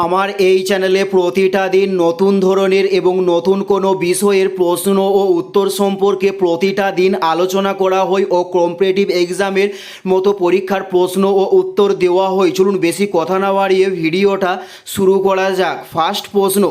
আমার এই চ্যানেলে প্রতিটা দিন নতুন ধরনের এবং নতুন কোনো বিষয়ের প্রশ্ন ও উত্তর সম্পর্কে প্রতিটা দিন আলোচনা করা হয় ও কম্পিটিটিভ এক্সামের মতো পরীক্ষার প্রশ্ন ও উত্তর দেওয়া হয়। চলুন বেশি কথা না বাড়িয়ে ভিডিওটা শুরু করা যাক। ফার্স্ট প্রশ্ন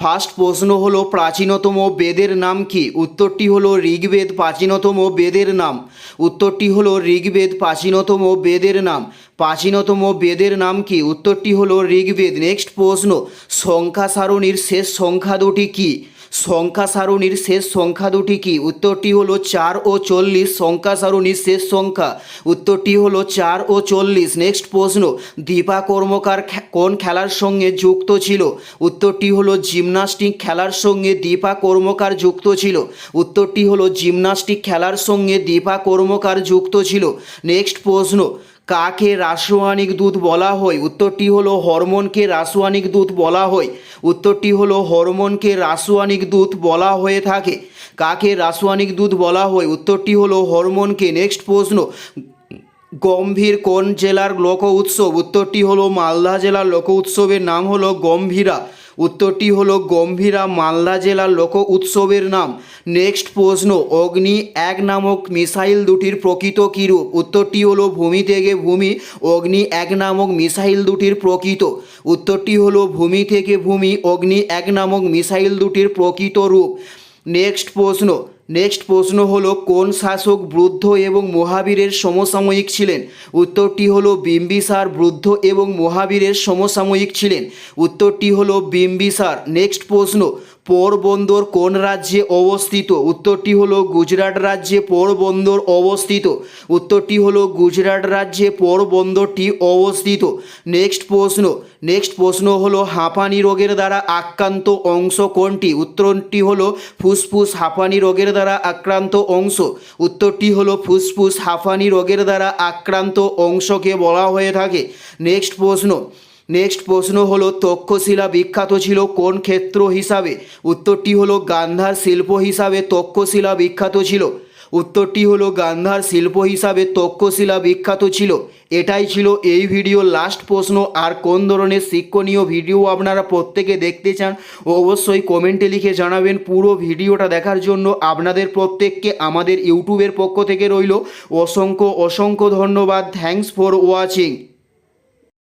ফার্স্ট প্রশ্ন হলো, প্রাচীনতম বেদের নাম কি? উত্তরটি হলো, ঋগ্বেদ প্রাচীনতম বেদের নাম। উত্তরটি হলো, ঋগ্বেদ প্রাচীনতম বেদের নাম। প্রাচীনতম বেদের নাম কি? উত্তরটি হলো, ঋগ্বেদ। নেক্সট প্রশ্ন সংখ্যা সারণীর শেষ সংখ্যা দুটি কি? সংখ্যা সারণীর শেষ সংখ্যা দুটি কি? উত্তরটি হলো চার ও চল্লিশ। সংখ্যা সারণীর শেষ সংখ্যা। উত্তরটি হলো চার ও চল্লিশ। নেক্সট প্রশ্ন, দীপা কর্মকার কোন খেলার সঙ্গে যুক্ত ছিল? উত্তরটি হলো জিমনাস্টিক খেলার সঙ্গে দীপা কর্মকার যুক্ত ছিল। উত্তরটি হলো জিমনাস্টিক খেলার সঙ্গে দীপা কর্মকার যুক্ত ছিল। নেক্সট প্রশ্ন কাকে রাসায়নিক দুধ বলা হয়? উত্তরটি হলো হরমোনকে রাসায়নিক দুধ বলা হয়। উত্তরটি হলো হরমোনকে রাসায়নিক দুধ বলা হয়ে থাকে। কাকে রাসায়নিক দুধ বলা হয়? উত্তরটি হলো হরমোনকে নেক্সট প্রশ্ন। গম্ভীর কোন জেলার লোক উৎসব? উত্তরটি হলো মালদা জেলার লোক উৎসবের নাম হলো গম্ভীরা। উত্তরটি হলো গম্ভীরা মালদা জেলার লোক উৎসবের নাম। নেক্সট প্রশ্ন, অগ্নি এক নামক মিসাইল দুটির প্রকৃত কীরূপ উত্তরটি হলো ভূমি থেকে ভূমি, অগ্নি এক নামক মিসাইল দুটির প্রকৃত। উত্তরটি হলো ভূমি থেকে ভূমি, অগ্নি এক নামক মিসাইল দুটির প্রকৃত রূপ। নেক্সট প্রশ্ন নেক্সট প্রশ্ন হলো, কোন শাসক বৃদ্ধ এবং মহাবীরের সমসাময়িক ছিলেন? উত্তরটি হলো, বিম্বিসার বৃদ্ধ এবং মহাবীরের সমসাময়িক ছিলেন। উত্তরটি হলো, বিম্বিসার। নেক্সট প্রশ্ন পোরবন্দর কোন রাজ্যে অবস্থিত? উত্তরটি হলো গুজরাট রাজ্যে পোরবন্দর অবস্থিত। উত্তরটি হলো গুজরাট রাজ্যে পোরবন্দরটি অবস্থিত। নেক্সট প্রশ্ন। নেক্সট প্রশ্ন হলো হাঁপানি রোগের দ্বারা আক্রান্ত অংশ কোনটি? উত্তরটি হলো ফুসফুস হাঁপানি রোগের দ্বারা আক্রান্ত অংশ। উত্তরটি হলো ফুসফুস হাঁপানি রোগের দ্বারা আক্রান্ত অংশকে বলা হয়ে থাকে। নেক্সট প্রশ্ন। নেক্সট প্রশ্ন হলো, তক্ষশিলা বিখ্যাত ছিল কোন ক্ষেত্র হিসাবে? উত্তরটি হলো, গান্ধার শিল্প হিসাবে তক্ষশিলা বিখ্যাত ছিল। উত্তরটি হলো, গান্ধার শিল্প হিসাবে তক্ষশিলা বিখ্যাত ছিল। এটাই ছিল এই ভিডিও। লাস্ট প্রশ্ন, আর কোন ধরনের শিক্ষণীয় ভিডিও আপনারা প্রত্যেকে দেখতে চান? অবশ্যই কমেন্টে লিখে জানাবেন। পুরো ভিডিওটা দেখার জন্য আপনাদের প্রত্যেককে আমাদের ইউটিউবের পক্ষ থেকে রইল। অসংখ্য অসংখ্য ধন্যবাদ। Thanks for watching